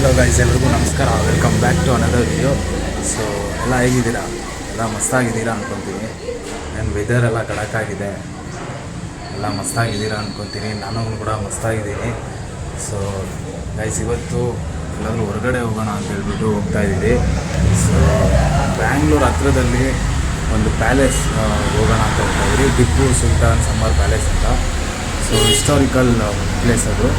Hello guys ಎಲ್ರಿಗೂ ನಮಸ್ಕಾರ. Welcome back to another video so ಎಲ್ಲ ಹೇಗಿದ್ದೀರಾ? ಎಲ್ಲ ಮಸ್ತಾಗಿದ್ದೀರಾ ಅನ್ಕೊತೀನಿ. ನನ್ನ ವೆದರ್ ಎಲ್ಲ ಕಡಕ್ಕಾಗಿದೆ ಎಲ್ಲ ಮಸ್ತಾಗಿದ್ದೀರಾ ಅನ್ಕೊತೀನಿ. ನಾನು ಕೂಡ ಮಸ್ತಾಗಿದ್ದೀನಿ. ಸೊ ಗೈಸ್ ಇವತ್ತು ಎಲ್ಲಾದರೂ ಹೊರಗಡೆ ಹೋಗೋಣ ಅಂತ ಹೇಳ್ಬಿಟ್ಟು ಹೋಗ್ತಾ ಇದ್ದೀವಿ. ಸೊ ಬ್ಯಾಂಗ್ಳೂರ್ ಹತ್ರದಲ್ಲಿ ಒಂದು ಪ್ಯಾಲೇಸ್ ಹೋಗೋಣ ಅಂತ ಹೋಗ್ತಾ ಇದ್ದೀವಿ. ಟಿಪ್ಪು ಸುಲ್ತಾನ್ ಸಮ್ಮರ್ ಪ್ಯಾಲೇಸ್ ಅಂತ. ಸೊ ಹಿಸ್ಟಾರಿಕಲ್ ಪ್ಲೇಸ್ ಅದು.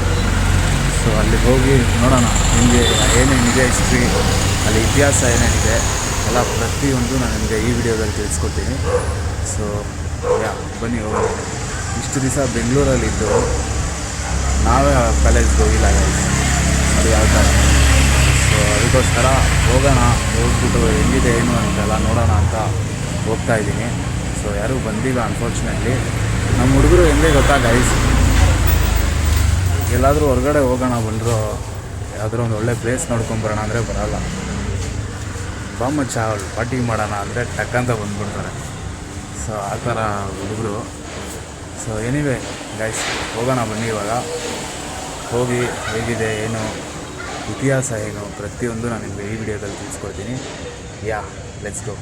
ಸೊ ಅಲ್ಲಿ ಹೋಗಿ ನೋಡೋಣ. ನಿಮಗೆ ಏನೇನಿದೆ ಹಿಸ್ಟ್ರಿ ಅಲ್ಲಿ ಇತಿಹಾಸ ಏನೇನಿದೆ? ಎಲ್ಲ ಪ್ರತಿಯೊಂದು ನಾನು ನಿಮಗೆ ಈ ವಿಡಿಯೋದಲ್ಲಿ ತಿಳಿಸ್ಕೊಡ್ತೀನಿ. ಸೊ, ಯಾ, ಬನ್ನಿ ಹೋಗೋಣ. ಇಷ್ಟು ದಿವಸ ಬೆಂಗಳೂರಲ್ಲಿದ್ದು ನಾವೇ ಕಾಲೇಜ್ಗೆ ಹೋಗಿಲ್ಲ. ಅದು ಯಾವ ಥರ ಸೊ, ಅದಕ್ಕೋಸ್ಕರ ಹೋಗೋಣ. ಹೋಗ್ಬಿಟ್ಟು ಹೆಂಗಿದೆ, ಏನು ಅಂತೆಲ್ಲ ನೋಡೋಣ ಅಂತ ಹೋಗ್ತಾ ಇದ್ದೀನಿ. ಸೊ, ಯಾರೂ ಬಂದಿಲ್ಲ ಅನ್ಫಾರ್ಚುನೇಟ್ಲಿ ನಮ್ಮ ಹುಡುಗರು ಹೆಂಗೆ ಗೊತ್ತಾ ಗೈಸ್ ಎಲ್ಲಾದರೂ ಹೊರಗಡೆ ಹೋಗೋಣ ಬಂದರು, ಯಾವುದಾದ್ರು ಒಂದು ಒಳ್ಳೆ ಪ್ಲೇಸ್ ನೋಡ್ಕೊಂಬರೋಣ ಅಂದರೆ ಬರೋಲ್ಲ. ಬಾಮ ಚಾವಲ್, ಪಾರ್ಟಿ ಮಾಡೋಣ ಅಂದರೆ ಟಕ್ಕಂತ ಬಂದ್ಬಿಡ್ತಾರೆ. ಸೊ ಆ ಥರ ಹುಡುಗರು. ಸೊ ಎನಿವೆ ಗೈಸ್ ಹೋಗೋಣ ಬನ್ನಿ ಇವಾಗ. ಹೋಗಿ ಹೇಗಿದೆ, ಏನು, ಇತಿಹಾಸ ಏನು, ಪ್ರತಿಯೊಂದು ನಾನು ಈ ವಿಡಿಯೋದಲ್ಲಿ ತಿಳಿಸ್ಕೊಡ್ತೀನಿ. ಯಾ ಲೆಟ್ಸ್ ಗೋ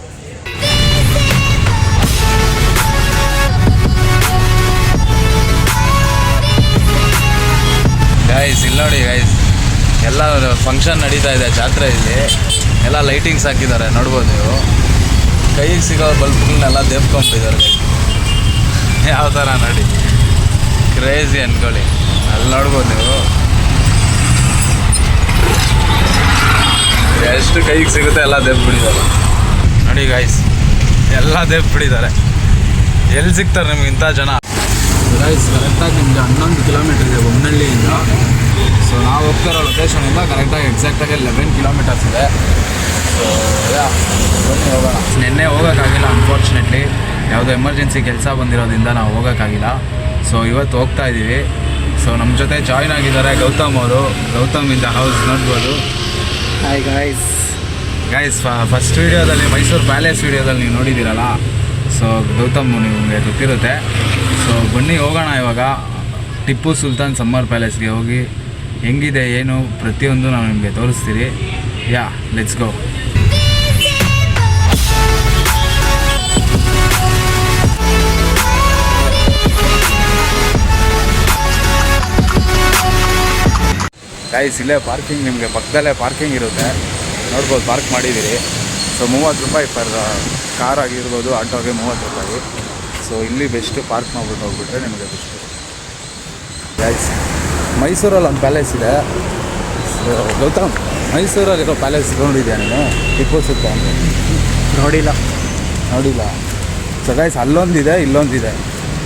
ಗೈಸ್ ಇಲ್ಲಿ ನೋಡಿ ಗಾಯ್ಸ್ ಎಲ್ಲ ಫಂಕ್ಷನ್ ನಡೀತಾ ಇದೆ ಜಾತ್ರೆ ಇಲ್ಲಿ. ಎಲ್ಲ ಲೈಟಿಂಗ್ಸ್ ಹಾಕಿದ್ದಾರೆ, ನೋಡ್ಬೋದು ನೀವು. ಕೈಗೆ ಸಿಗೋ ಬಲ್ಬ್ಗಳನ್ನೆಲ್ಲ ದೇವ್ಕೊಂಡಿದ್ದಾರೆ ಯಾವ ಥರ ನೋಡಿ. ಕ್ರೇಜಿ ಅನ್ಕೊಳ್ಳಿ. ಅಲ್ಲಿ ನೋಡ್ಬೋದು ನೀವು. ಎಷ್ಟು ಕೈಗೆ ಸಿಗುತ್ತೆ ಎಲ್ಲ ದೇವ್ ಬಿಡಿದ್ದಾರೆ ನೋಡಿ ಗಾಯ್ಸ್ ಎಲ್ಲ ದೇವ್ ಬಿಡಿದ್ದಾರೆ ಎಲ್ಲಿ ಸಿಗ್ತಾರೆ ನಿಮ್ಗೆ ಇಂಥ ಜನ? ಗೈಸ್ ಕರೆಕ್ಟಾಗಿ ನಿಮಗೆ ಹನ್ನೊಂದು ಕಿಲೋಮೀಟರ್ ಇದೆ ಹೊನ್ನಳ್ಳಿಯಿಂದ ಸೊ ನಾವು ಹೋಗ್ತಿರೋ ಲೊಕೇಶನಿಂದ ಕರೆಕ್ಟಾಗಿ ಎಕ್ಸಾಕ್ಟಾಗಿ ಲೆವೆನ್ ಕಿಲೋಮೀಟರ್ಸ್ ಇದೆ. ಸೊ ಯಾ ಬನ್ನಿ ಹೋಗೋಣ. ನಿನ್ನೆ ಹೋಗೋಕ್ಕಾಗಿಲ್ಲ ಅನ್ಫಾರ್ಚುನೇಟ್ಲಿ ಯಾವುದೋ ಎಮರ್ಜೆನ್ಸಿ ಕೆಲಸ ಬಂದಿರೋದ್ರಿಂದ ನಾವು ಹೋಗೋಕ್ಕಾಗಿಲ್ಲ. ಸೊ ಇವತ್ತು ಹೋಗ್ತಾ ಇದ್ದೀವಿ ಸೊ ನಮ್ಮ ಜೊತೆ ಜಾಯ್ನ್ ಆಗಿದ್ದಾರೆ ಗೌತಮ್ ಅವರು. ಗೌತಮ್ ಇಂದ ಹೌಸ್ ನೋಡ್ಬೋದು. ಹಾಯ್ ಗಾಯ್ಸ್ ಗೈಸ್ ಫಸ್ಟ್ ವೀಡಿಯೋದಲ್ಲಿ ಮೈಸೂರು ಪ್ಯಾಲೇಸ್ ವೀಡಿಯೋದಲ್ಲಿ ನೀವು ನೋಡಿದ್ದೀರಲ್ಲ? ಸೊ ಗೌತಮ್ ನಿಮಗೆ ಗೊತ್ತಿರುತ್ತೆ. ಬನ್ನಿ, ಹೋಗೋಣ ಇವಾಗ. ಟಿಪ್ಪು ಸುಲ್ತಾನ್ ಸಮ್ಮರ್ ಪ್ಯಾಲೇಸ್ಗೆ ಹೋಗಿ ಹೆಂಗಿದೆ, ಏನು ಪ್ರತಿಯೊಂದು ನಾವು ನಿಮಗೆ ತೋರಿಸ್ತೀರಿ ಯಾ ಲೆಟ್ಸ್ ಗೋ ಗಾಯ್ಸ್ ಇಲ್ಲೇ ಪಾರ್ಕಿಂಗ್ ನಿಮಗೆ ಪಕ್ಕದಲ್ಲೇ ಪಾರ್ಕಿಂಗ್ ಇರುತ್ತೆ. ನೋಡ್ಬೋದು ಪಾರ್ಕ್ ಮಾಡಿದ್ದೀರಿ. ಸೊ ಮೂವತ್ತು ರೂಪಾಯಿ ಪರ್ ಕಾರ್ ಆಗಿರ್ಬೋದು, ಆಟೋಗೆ ಮೂವತ್ತು ರೂಪಾಯಿ. ಸೊ ಇಲ್ಲಿ ಬೆಸ್ಟ್ ಪಾರ್ಕ್ ಮಾಡ್ಬಿಟ್ಟು ಹೋಗ್ಬಿಟ್ರೆ ನಿಮಗೆ ಬೆಸ್ಟು. ಗೈಸ್ ಮೈಸೂರಲ್ಲಿ ಒಂದು ಪ್ಯಾಲೇಸ್ ಇದೆ. ಸೊ ಗೌತಮ್ ಮೈಸೂರಲ್ಲಿರೋ ಪ್ಯಾಲೇಸ್ ನೋಡಿದ್ಯಾ ನೀನು? ಟಿಪ್ಪು ಸುಲ್ತಾನ್ ನೋಡಿಲ್ಲ. ನೋಡಿಲ್ಲ. ಸೊ ಗೈಸ್ ಅಲ್ಲೊಂದಿದೆ ಇಲ್ಲೊಂದಿದೆ.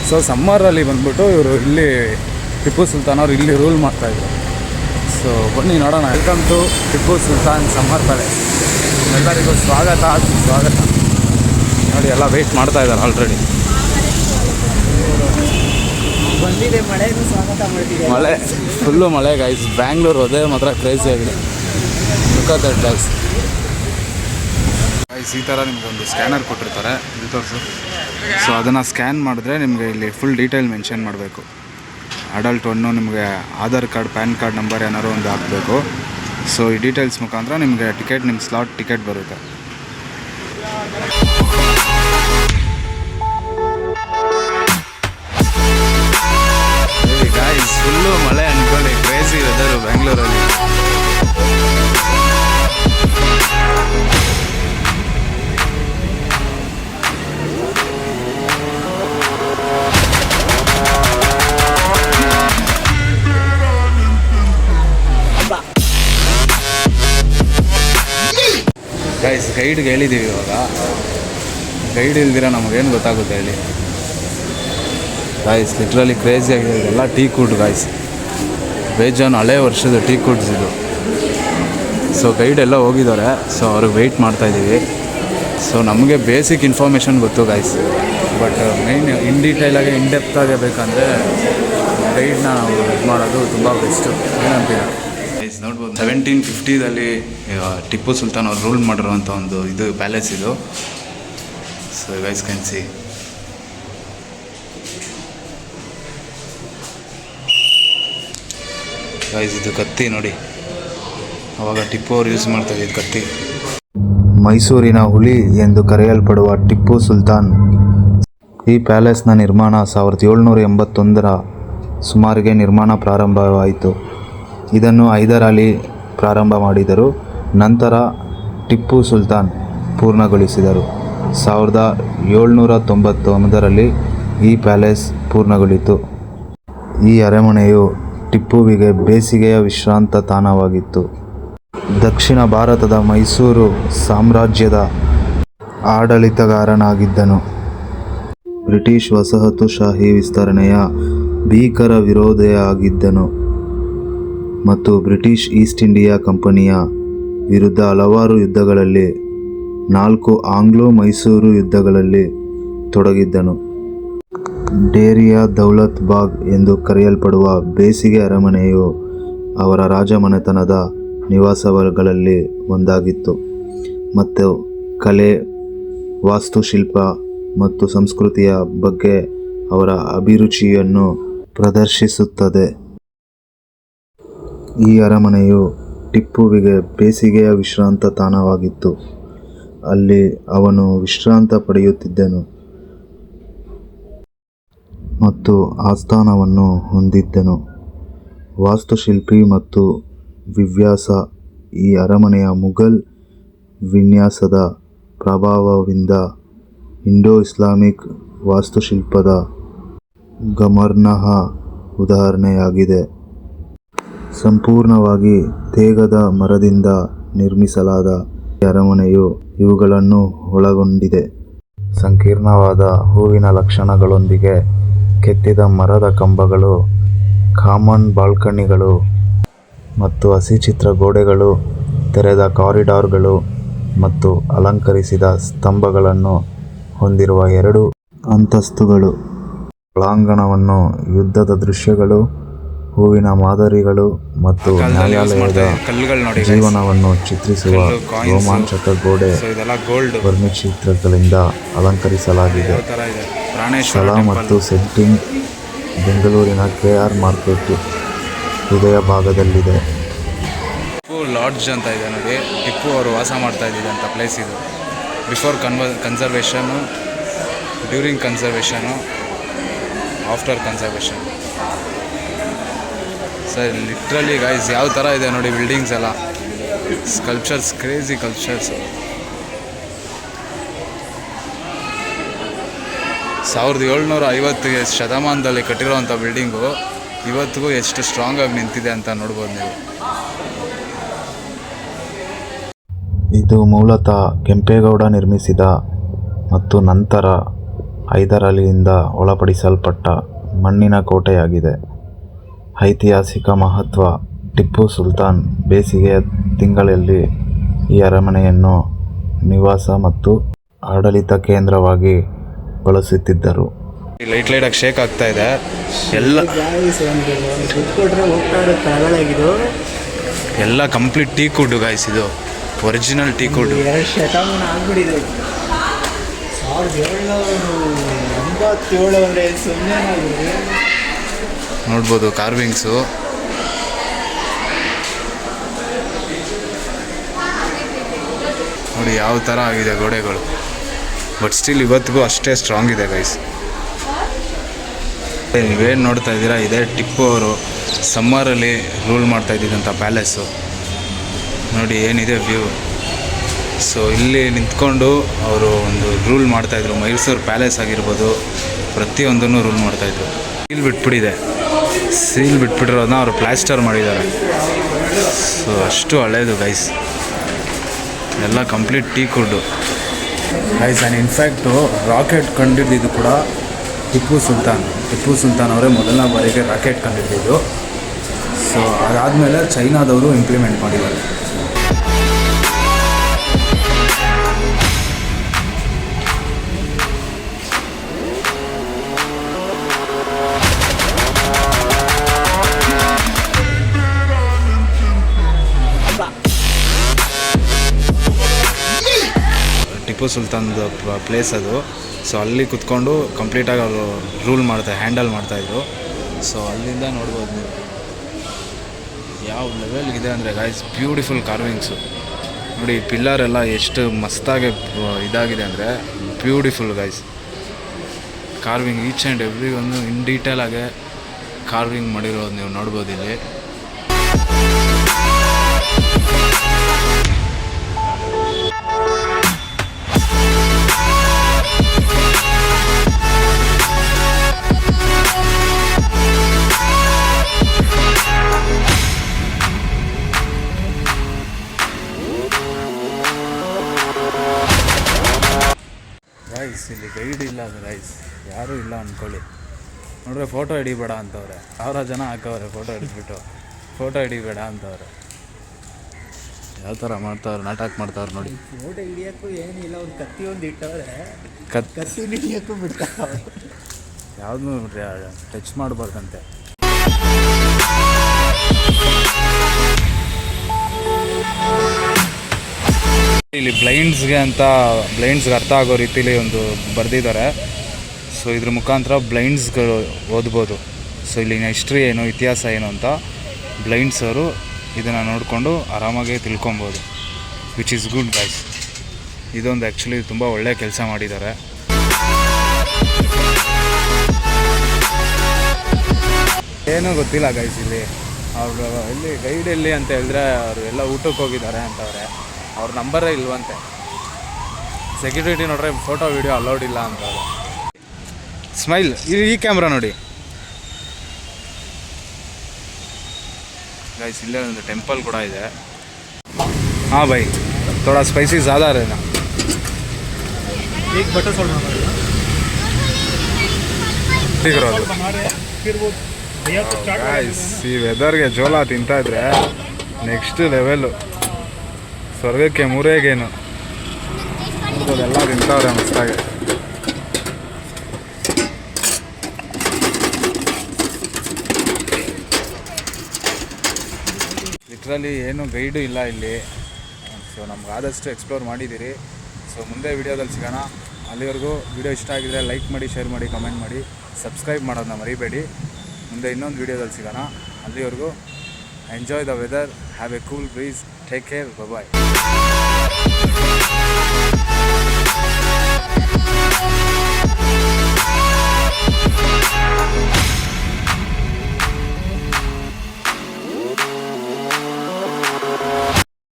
ಸೊ ಸಮ್ಮರಲ್ಲಿ ಬಂದ್ಬಿಟ್ಟು ಇವರು ಇಲ್ಲಿ ಟಿಪ್ಪು ಸುಲ್ತಾನ್ ಅವ್ರು ಇಲ್ಲಿ ರೂಲ್ ಮಾಡ್ತಾಯಿದ್ರು ಸೊ ಬನ್ನಿ ನೋಡೋಣ. Welcome to Tipu Sultan summer palace ಎಲ್ಲರಿಗೂ ಸ್ವಾಗತ ಸ್ವಾಗತ. ನೋಡಿ ಎಲ್ಲ ವೆಯ್ಟ್ ಮಾಡ್ತಾ ಇದ್ದಾರೆ ಆಲ್ರೆಡಿ ಬಂದಿದೆ ಸ್ವಾಗತ ಮಾಡ್ತಿದೆ ಮಳೆ ಫುಲ್ಲು ಮಳೆ ಗೈಸ್ ಬ್ಯಾಂಗ್ಳೂರು ಅದೇ ಮಾತ್ರ ಕ್ರೇಜಿ ಆಗಿದೆ. ದಟ್ ಗೈಸ್ ಗಾಯ್ಸ್ ಈ ಥರ ನಿಮ್ಗೆ ಒಂದು ಸ್ಕ್ಯಾನರ್ ಕೊಟ್ಟಿರ್ತಾರೆ. ಇದು ತೋರಿಸು. ಸೊ ಅದನ್ನು ಸ್ಕ್ಯಾನ್ ಮಾಡಿದ್ರೆ ನಿಮಗೆ ಇಲ್ಲಿ ಫುಲ್ ಡೀಟೇಲ್ ಮೆನ್ಷನ್ ಮಾಡಬೇಕು. ಅಡಲ್ಟ್ ಒನ್ನು ನಿಮಗೆ Aadhaar card, PAN card number ಏನಾದ್ರು ಒಂದು ಹಾಕಬೇಕು. ಸೊ ಈ ಡೀಟೇಲ್ಸ್ ಮುಖಾಂತರ ನಿಮಗೆ ಟಿಕೆಟ್ ನಿಮ್ಮ ಸ್ಲಾಟ್ ಟಿಕೆಟ್ ಬರುತ್ತೆ. ಫುಲ್ಲು ಮಳೆ ಅನ್ಕೊಳ್ಳಿ ಕ್ರೇಜಿ ವೆದರು ಬೆಂಗಳೂರಲ್ಲಿ. ಗೈಡ್ಗೆ ಹೇಳಿದ್ದೀವಿ ಇವಾಗ. ಗೈಡ್ ಇಲ್ದಿರ ನಮಗೇನು ಗೊತ್ತಾಗುತ್ತೆ ಹೇಳಿ. ಗಾಯ್ಸ್ ಲಿಟ್ರಲಿ ಕ್ರೇಜಿ ಆಗಿದೆ ಎಲ್ಲ ಟೀ ಕೂಡ್ ಗಾಯ್ಸ್ ಬೇಜಾನ್ ಹಳೆ ವರ್ಷದ ಟೀ ಕೂಡ್ಸ್ ಇದು. ಸೊ ಗೈಡ್ ಎಲ್ಲ ಹೋಗಿದ್ದಾರೆ. ಸೊ ಅವ್ರಿಗೆ ವೆಯ್ಟ್ ಮಾಡ್ತಾ ಇದ್ದೀವಿ ಸೊ ನಮಗೆ ಬೇಸಿಕ್ ಇನ್ಫಾರ್ಮೇಷನ್ ಗೊತ್ತು ಗಾಯ್ಸ್ ಬಟ್ ಮೈನ್ ಇನ್ ಡೀಟೇಲಾಗಿ ಇನ್ ಡೆಪ್ತ್ ಬೇಕಂದರೆ ಗೈಡ್ನ ಇದು ಮಾಡೋದು ತುಂಬ ಬೆಸ್ಟು ಏನಂತೀರ ಗೈಸ್ ನೋಡ್ಬೋದು. ಸೆವೆಂಟೀನ್ ಫಿಫ್ಟಿದಲ್ಲಿ ಟಿಪ್ಪು ಸುಲ್ತಾನ್ ಅವ್ರು ರೂಲ್ ಮಾಡಿರುವಂಥ ಒಂದು ಇದು ಪ್ಯಾಲೇಸ್ ಇದು. So guys can see guys ಇದು ಕತ್ತಿ ನೋಡಿ. ಅವಾಗ ಟಿಪ್ಪು ಅವ್ರು ಯೂಸ್ ಮಾಡ್ತಾ ಇದ್ದಿದ್ದು ಕತ್ತಿ. ಮೈಸೂರಿನ ಹುಲಿ ಎಂದು ಕರೆಯಲ್ಪಡುವ ಟಿಪ್ಪು ಸುಲ್ತಾನ್. ಈ ಪ್ಯಾಲೇಸ್ನ ನಿರ್ಮಾಣ ಸಾವಿರದ ಏಳ್ನೂರ ಎಂಬತ್ತೊಂದರ ಸುಮಾರಿಗೆ ನಿರ್ಮಾಣ ಪ್ರಾರಂಭವಾಯಿತು. ಇದನ್ನು ಹೈದರ್ ಅಲಿ ಪ್ರಾರಂಭ ಮಾಡಿದರು. ನಂತರ ಟಿಪ್ಪು ಸುಲ್ತಾನ್ ಪೂರ್ಣಗೊಳಿಸಿದರು. ಸಾವಿರದ ಏಳ್ನೂರ ತೊಂಬತ್ತೊಂದರಲ್ಲಿ ಈ ಪ್ಯಾಲೇಸ್ ಪೂರ್ಣಗೊಳಿತು. ಈ ಅರಮನೆಯು ಟಿಪ್ಪುವಿಗೆ ಬೇಸಿಗೆಯ ವಿಶ್ರಾಂತ ತಾಣವಾಗಿತ್ತು. ದಕ್ಷಿಣ ಭಾರತದ ಮೈಸೂರು ಸಾಮ್ರಾಜ್ಯದ ಆಡಳಿತಗಾರನಾಗಿದ್ದನು. ಬ್ರಿಟಿಷ್ ವಸಾಹತುಶಾಹಿ ವಿಸ್ತರಣೆಯ ಭೀಕರ ವಿರೋಧಿಯಾಗಿದ್ದನು ಮತ್ತು ಬ್ರಿಟಿಷ್ ಈಸ್ಟ್ ಇಂಡಿಯಾ ಕಂಪನಿಯ ವಿರುದ್ಧ ಹಲವಾರು ಯುದ್ಧಗಳಲ್ಲಿ ನಾಲ್ಕು ಆಂಗ್ಲೋ ಮೈಸೂರು ಯುದ್ಧಗಳಲ್ಲಿ ತೊಡಗಿದ್ದನು. ಡೇರಿಯಾ ದೌಲತ್ ಬಾಗ್ ಎಂದು ಕರೆಯಲ್ಪಡುವ ಬೇಸಿಗೆ ಅರಮನೆಯು ಅವರ ರಾಜಮನೆತನದ ನಿವಾಸಗಳಲ್ಲಿ ಒಂದಾಗಿತ್ತು. ಮತ್ತು ಕಲೆ, ವಾಸ್ತುಶಿಲ್ಪ ಮತ್ತು ಸಂಸ್ಕೃತಿಯ ಬಗ್ಗೆ ಅವರ ಅಭಿರುಚಿಯನ್ನು ಪ್ರದರ್ಶಿಸುತ್ತದೆ. ಈ ಅರಮನೆಯು ಟಿಪ್ಪುವಿಗೆ ಬೇಸಿಗೆಯ ವಿಶ್ರಾಂತ ತಾಣವಾಗಿತ್ತು. ಅಲ್ಲಿ ಅವನು ವಿಶ್ರಾಂತ ಪಡೆಯುತ್ತಿದ್ದನು. ಮತ್ತು ಆಸ್ಥಾನವನ್ನು ಹೊಂದಿದ್ದನು. ವಾಸ್ತುಶಿಲ್ಪಿ ಮತ್ತು ವಿವ್ಯಾಸ ಈ ಅರಮನೆಯ ಮುಘಲ್ ವಿನ್ಯಾಸದ ಪ್ರಭಾವದಿಂದ ಇಂಡೋ ಇಸ್ಲಾಮಿಕ್ ವಾಸ್ತುಶಿಲ್ಪದ ಗಮರ್ನಹ ಉದಾಹರಣೆಯಾಗಿದೆ. ಸಂಪೂರ್ಣವಾಗಿ ತೇಗದ ಮರದಿಂದ ನಿರ್ಮಿಸಲಾದ ಈ ಅರಮನೆಯು ಇವುಗಳನ್ನು ಒಳಗೊಂಡಿದೆ. ಸಂಕೀರ್ಣವಾದ ಹೂವಿನ ಲಕ್ಷಣಗಳೊಂದಿಗೆ ಕೆತ್ತಿದ ಮರದ ಕಂಬಗಳು ಕಾಮನ್ ಬಾಲ್ಕನಿಗಳು ಮತ್ತು ಹಸಿಚಿತ್ರ ಗೋಡೆಗಳು ತೆರೆದ ಕಾರಿಡಾರ್ಗಳು ಮತ್ತು ಅಲಂಕರಿಸಿದ ಸ್ತಂಭಗಳನ್ನು ಹೊಂದಿರುವ ಎರಡು ಅಂತಸ್ತುಗಳು ಒಳಾಂಗಣವನ್ನು ಯುದ್ಧದ ದೃಶ್ಯಗಳು ಹೂವಿನ ಮಾದರಿಗಳು ಮತ್ತು ನ್ಯಾಯಾಲಯದ. ಜೀವನವನ್ನು ಚಿತ್ರಿಸುವ. ರೋಮಾಂಚಕ ಗೋಡೆ ವರ್ಣಚಿತ್ರಗಳಿಂದ ಅಲಂಕರಿಸಲಾಗಿದೆ ಸ್ಥಳ ಮತ್ತು ಸೆಟ್ಟಿಂಗ್ ಬೆಂಗಳೂರಿನ ಕೆ ಆರ್ ಮಾರ್ಕೆಟ್ ಹೃದಯ ಭಾಗದಲ್ಲಿದೆ. ಟಿಪ್ಪು ಲಾಡ್ಜ್ ಅಂತ ಇದೆ ನೋಡಿ. ಟಿಪ್ಪು ಅವರು ವಾಸ ಮಾಡ್ತಾ ಇದ್ದಿದ್ದಂಥ ಪ್ಲೇಸ್ ಇದು. Before ಕನ್ವ conservation during conservation after conservation sir literally guys ಯಾವ ಥರ ಇದೆ ನೋಡಿ ಬಿಲ್ಡಿಂಗ್ಸ್ ಎಲ್ಲ. ಸ್ಕಲ್ಪ್ಚರ್ಸ್ ಕ್ರೇಜಿ ಕಲ್ಚರ್ಸ್ ಸಾವಿರದ ಏಳ್ನೂರ ಐವತ್ತು ಶತಮಾನದಲ್ಲಿ ಕಟ್ಟಿರೋವಂಥ ಬಿಲ್ಡಿಂಗು ಇವತ್ತಿಗೂ ಎಷ್ಟು ಸ್ಟ್ರಾಂಗ್ ಆಗಿ ನಿಂತಿದೆ ಅಂತ ನೋಡ್ಬೋದು ನೀವು. ಇದು ಮೂಲತಃ ಕೆಂಪೇಗೌಡ ನಿರ್ಮಿಸಿದ ಮತ್ತು ನಂತರ ಹೈದರ್ ಅಲಿಯಿಂದ ಒಳಪಡಿಸಲ್ಪಟ್ಟ ಮಣ್ಣಿನ ಕೋಟೆಯಾಗಿದೆ. ಐತಿಹಾಸಿಕ ಮಹತ್ವ ಟಿಪ್ಪು ಸುಲ್ತಾನ್ ಬೇಸಿಗೆಯ ತಿಂಗಳಲ್ಲಿ ಈ ಅರಮನೆಯನ್ನು ನಿವಾಸ ಮತ್ತು ಆಡಳಿತ ಕೇಂದ್ರವಾಗಿ ಬಳಸುತ್ತಿದ್ದರು. ಲೈಟ್ ಲೈಟಾಗಿ ಶೇಕ್ ಆಗ್ತಾ ಇದೆ. ಎಲ್ಲ ಎಲ್ಲ ಕಂಪ್ಲೀಟ್ ಟೀ ಕುಡ್ ಗಾಯ್ಸ್ ಇದು. ಒರಿಜಿನಲ್ ಟೀ ಕುಡ್ ನೋಡ್ಬೋದು ಕಾರ್ವಿಂಗ್ಸು ನೋಡಿ ಯಾವ ಥರ ಆಗಿದೆ ಗೋಡೆಗಳು. ಬಟ್ ಸ್ಟಿಲ್ ಇವತ್ತಿಗೂ ಅಷ್ಟೇ ಸ್ಟ್ರಾಂಗ್ ಇದೆ ಗೈಸ್ ನೀವೇನು ನೋಡ್ತಾ ಇದ್ದೀರಾ? ಇದೇ ಟಿಪ್ಪು ಅವರು ಸಮ್ಮರಲ್ಲಿ ರೂಲ್ ಮಾಡ್ತಾ ಇದ್ದಿದ್ದಂಥ ಪ್ಯಾಲೇಸು ನೋಡಿ, ಏನಿದೆ ವ್ಯೂ ಸೊ ಇಲ್ಲಿ ನಿಂತ್ಕೊಂಡು ಅವರು ಒಂದು ರೂಲ್ ಮಾಡ್ತಾಯಿದ್ರು ಮೈಸೂರು ಪ್ಯಾಲೇಸ್ ಆಗಿರ್ಬೋದು, ಪ್ರತಿಯೊಂದನ್ನು ರೂಲ್ ಮಾಡ್ತಾಯಿದ್ರು ಸೀಲ್ ಬಿಟ್ಬಿಟ್ಟಿದೆ. ಸೀಲ್ ಬಿಟ್ಬಿಟ್ಟಿರೋದನ್ನ ಅವರು ಪ್ಲಾಸ್ಟರ್ ಮಾಡಿದ್ದಾರೆ. ಸೊ ಅಷ್ಟು ಹಳೇದು ಗೈಸ್ ಎಲ್ಲ complete teak wood guys and in fact rocket ಕಂಡಿದ್ದಿದ್ದು ಕೂಡ ಟಿಪ್ಪು ಸುಲ್ತಾನ್ ಟಿಪ್ಪು ಸುಲ್ತಾನ್ ಅವರೇ ಮೊದಲನೇ ಬಾರಿಗೆ ರಾಕೆಟ್ ಕಂಡಿದ್ದಿದ್ದು ಸೊ ಅದಾದಮೇಲೆ ಚೈನಾದವರು ಇಂಪ್ಲಿಮೆಂಟ್ ಮಾಡಿದ್ದಾರೆ. ಟಿಪ್ಪು ಸುಲ್ತಾನ್ದು ಪ್ಲೇಸ್ ಅದು. ಸೊ ಅಲ್ಲಿ ಕುತ್ಕೊಂಡು ಕಂಪ್ಲೀಟಾಗಿ ಅವರು ರೂಲ್ ಮಾಡ್ತಾ ಹ್ಯಾಂಡಲ್ ಮಾಡ್ತಾಯಿದ್ರು ಸೊ ಅಲ್ಲಿಂದ ನೋಡ್ಬೋದು ನೀವು. ಯಾವ ಲೆವೆಲ್ಗಿದೆ ಅಂದರೆ ಗೈಸ್ ಬ್ಯೂಟಿಫುಲ್ ಕಾರ್ವಿಂಗ್ಸು ನೋಡಿ ಪಿಲ್ಲರ್ ಎಲ್ಲ ಎಷ್ಟು ಮಸ್ತಾಗಿ ಇದಾಗಿದೆ ಅಂದರೆ beautiful guys carving each and every ಒಂದು ಇನ್ ಡೀಟೇಲ್ ಆಗಿ ಕಾರ್ವಿಂಗ್ ಮಾಡಿರೋದು ನೀವು ನೋಡ್ಬೋದು ಇಲ್ಲಿ. ರೈಸ್ ಇಲ್ಲಿ ಗೈಡ್ ಇಲ್ಲ ಅದು ರೈಸ್ ಯಾರೂ ಇಲ್ಲ ಅಂದ್ಕೊಳ್ಳಿ ನೋಡ್ರೆ ಫೋಟೋ ಹಿಡಿಬೇಡ ಅಂತವ್ರೆ. ಸಾವಿರ ಜನ ಹಾಕವ್ರೆ ಫೋಟೋ ಹಿಡಿದ್ಬಿಟ್ಟು. ಫೋಟೋ ಹಿಡಿಬೇಡ ಅಂತವ್ರೆ. ಯಾವ ಥರ ಮಾಡ್ತಾವ್ರೆ ನಾಟಕ ಮಾಡ್ತಾವ್ರೆ ನೋಡಿ. ಫೋಟೋ ಹಿಡಿಯೋಕ್ಕೂ ಏನಿಲ್ಲ ಒಂದು ಕತ್ತಿ ಒಂದು ಇಟ್ಟವ್ರೆ. ಕತ್ ಕತ್ತಿ ಹಿಡಿಯೋಕ್ಕೂ ಬಿಡ್ತಾವೆ ಯಾವ್ದು ಟಚ್ ಮಾಡಬಾರ್ದಂತೆ. ಇಲ್ಲಿ ಬ್ಲೈಂಡ್ಸ್ಗೆ ಅಂತ, ಬ್ಲೈಂಡ್ಸ್ಗೆ ಅರ್ಥ ಆಗೋ ರೀತಿಲಿ ಒಂದು ಬರೆದಿದ್ದಾರೆ. ಸೊ ಇದ್ರ ಮುಖಾಂತರ ಬ್ಲೈಂಡ್ಸ್ಗಳು ಓದ್ಬೋದು. ಸೊ ಇಲ್ಲಿನ ಹಿಸ್ಟ್ರಿ ಏನು, ಇತಿಹಾಸ ಏನು ಅಂತ ಬ್ಲೈಂಡ್ಸ್ ಅವರು ಇದನ್ನು ನೋಡಿಕೊಂಡು ಆರಾಮಾಗಿ ತಿಳ್ಕೊಬೋದು. ವಿಚ್ ಈಸ್ ಗುಡ್ ಗೈಸ್ ಇದೊಂದು ಆ್ಯಕ್ಚುಲಿ ತುಂಬ ಒಳ್ಳೆಯ ಕೆಲಸ ಮಾಡಿದ್ದಾರೆ. ಏನೂ ಗೊತ್ತಿಲ್ಲ ಗೈಸ್ ಇಲ್ಲಿ. ಅವರು, ಇಲ್ಲಿ ಗೈಡ್ ಎಲ್ಲಿ ಅಂತ ಹೇಳಿದ್ರೆ ಅವರು ಎಲ್ಲ ಊಟಕ್ಕೆ ಹೋಗಿದ್ದಾರೆ ಅಂತವ್ರೆ. ಅವ್ರ ನಂಬರೇ ಇಲ್ವಂತೆ. ಸೆಕ್ಯೂರಿಟಿ ನೋಡ್ರೆ ಫೋಟೋ ವೀಡಿಯೋ ಅಲೌಡ್ ಇಲ್ಲ ಅಂತ ಸ್ಮೈಲ್ ಇದು ಈ ಕ್ಯಾಮ್ರಾ ನೋಡಿ. ಗೈಸ್ ಇಲ್ಲೇ ಒಂದು ಟೆಂಪಲ್ ಕೂಡ ಇದೆ. ಹಾಂ ಬೈ ತೋಡ ಸ್ಪೈಸಿ ಜ್ಯಾದ ರೇನಾ एक बटर सॉल्ट ठीक फिर ಈ ವೆದರ್ಗೆ ಜೋಲ ತಿಂತಾ ಇದ್ರೆ ನೆಕ್ಸ್ಟ್ ಲೆವೆಲ್ಲು ಸ್ವರ್ಗಕ್ಕೆ ಮೂರೇಗೇನು? ಎಲ್ಲ ತಿಂತಾವ್ರೆ ಮಸ್ತಾಗೆ. ಲಿಟ್ರಲಿ ಏನು ಗೈಡು ಇಲ್ಲ ಇಲ್ಲಿ. ಸೊ ನಮ್ಗೆ ಆದಷ್ಟು ಎಕ್ಸ್ಪ್ಲೋರ್ ಮಾಡಿದ್ದೀರಿ. ಸೊ ಮುಂದೆ ವಿಡಿಯೋದಲ್ಲಿ ಸಿಗೋಣ. ಅಲ್ಲಿವರೆಗೂ ವಿಡಿಯೋ ಇಷ್ಟ ಆಗಿದ್ರೆ ಲೈಕ್ ಮಾಡಿ ಶೇರ್ ಮಾಡಿ ಕಮೆಂಟ್ ಮಾಡಿ ಸಬ್ಸ್ಕ್ರೈಬ್ ಮಾಡೋದನ್ನ ಮರಿಬೇಡಿ. ಮುಂದೆ ಇನ್ನೊಂದು ವಿಡಿಯೋದಲ್ಲಿ ಸಿಗೋಣ. ಅಲ್ಲಿವರೆಗೂ enjoy the weather Have a cool breeze. Take care. Bye bye.